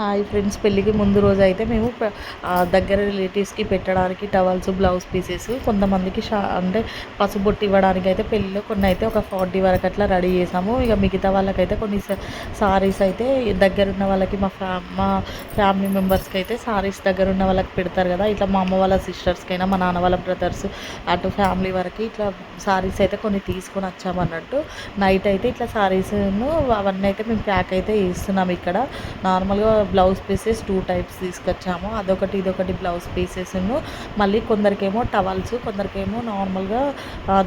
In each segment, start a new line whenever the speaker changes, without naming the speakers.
Hi friends పెళ్ళికి ముందు రోజు అయితే మేము దగ్గర రిలేటివ్స్కి పెట్టడానికి టవల్స్ బ్లౌజ్ పీసెస్ కొంతమందికి షా అంటే పసుబొట్టు ఇవ్వడానికి అయితే పెళ్ళిలో కొన్ని అయితే ఒక ఫార్టీ వరకు అట్లా రెడీ చేసాము. ఇక మిగతా వాళ్ళకైతే కొన్ని సారీస్ అయితే దగ్గర ఉన్న వాళ్ళకి మా ఫ్యా మా ఫ్యామిలీ మెంబర్స్కి అయితే సారీస్ దగ్గర ఉన్న వాళ్ళకి పెడతారు కదా. ఇట్లా మా అమ్మ వాళ్ళ సిస్టర్స్కి అయినా మా నాన్న వాళ్ళ బ్రదర్స్ అటు ఫ్యామిలీ వరకు ఇట్లా సారీస్ అయితే కొన్ని తీసుకొని వచ్చామన్నట్టు నైట్ అయితే ఇట్లా సారీస్ను అవన్నీ అయితే మేము ప్యాక్ అయితే చేస్తున్నాం ఇక్కడ. నార్మల్గా బ్లౌజ్ పీసెస్ టూ టైప్స్ తీసుకొచ్చాము. అదొకటి ఇదొకటి బ్లౌజ్ పీసెస్ను. మళ్ళీ కొందరికేమో టవల్స్ కొందరికేమో నార్మల్గా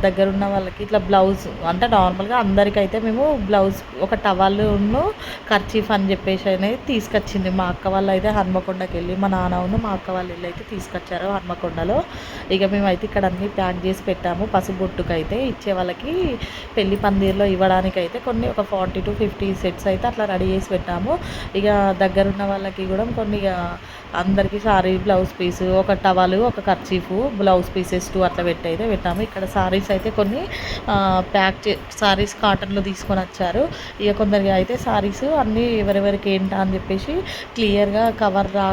దగ్గరున్న దగ్గర ఉన్న వాళ్ళకి ఇట్లా బ్లౌజ్ అంటే నార్మల్గా అందరికైతే మేము బ్లౌజ్ ఒక టవల్ను కర్చీఫ్ అని చెప్పేసి అనేది తీసుకొచ్చింది. మా అక్క వాళ్ళు అయితే హన్మకొండకి వెళ్ళి మా నాన్నను మా అక్క వాళ్ళు వెళ్ళి అయితే తీసుకొచ్చారు హన్మకొండలో. ఇక మేమైతే ఇక్కడ అన్నీ ప్యాక్ చేసి పెట్టాము. పసుబొట్టుకు అయితే ఇచ్చే వాళ్ళకి పెళ్ళి పందిర్లో ఇవ్వడానికి అయితే కొన్ని ఒక ఫార్టీ టు ఫిఫ్టీ సెట్స్ అయితే అట్లా రెడీ చేసి పెట్టాము. ఇక దగ్గర ఉన్న వాళ్ళకి కూడా కొన్ని అందరికీ సారీ బ్లౌజ్ పీస్ ఒక టవల్ ఒక కర్చీఫ్ బ్లౌజ్ పీసెస్ టూ అట్లా పెట్టి అయితే పెట్టాము. ఇక్కడ సారీస్ అయితే కొన్ని ప్యాక్ చే సారీస్ కాటన్లో తీసుకొని వచ్చారు. ఇక కొందరికి అయితే సారీస్ అన్నీ ఎవరెవరికి ఏంటా అని చెప్పేసి క్లియర్గా కవర్ రా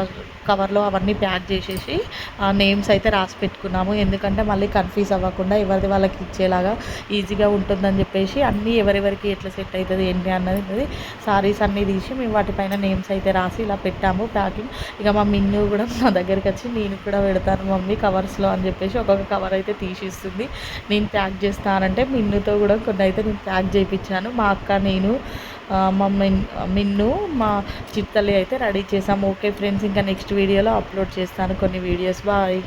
కవర్లో అవన్నీ ప్యాక్ చేసేసి ఆ నేమ్స్ అయితే రాసి పెట్టుకున్నాము. ఎందుకంటే మళ్ళీ కన్ఫ్యూజ్ అవ్వకుండా ఎవరిది వాళ్ళకి ఇచ్చేలాగా ఈజీగా ఉంటుందని చెప్పేసి అన్నీ ఎవరెవరికి ఎట్లా సెట్ అవుతుంది ఏంటి అన్నది సారీస్ అన్నీ తీసి మేము వాటిపైన నేమ్స్ అయితే రాసి ఇలా పెట్టాము ప్యాకింగ్. ఇక మా మిన్ను కూడా మా దగ్గరికి వచ్చి నేను కూడా పెడతాను మమ్మీ కవర్స్లో అని చెప్పేసి ఒక్కొక్క కవర్ అయితే తీసిస్తుంది. నేను ప్యాక్ చేస్తానంటే మిన్నుతో కూడా కొన్ని అయితే నేను ప్యాక్ చేయించాను మా అక్క నేను మా మిన్ మిన్ను మా చిత్తల్లి అయితే రెడీ చేసాము ఓకే ఫ్రెండ్స్ ఇంకా నెక్స్ట్ వీడియోలో అప్లోడ్ చేస్తాను కొన్ని వీడియోస్. బాయ్.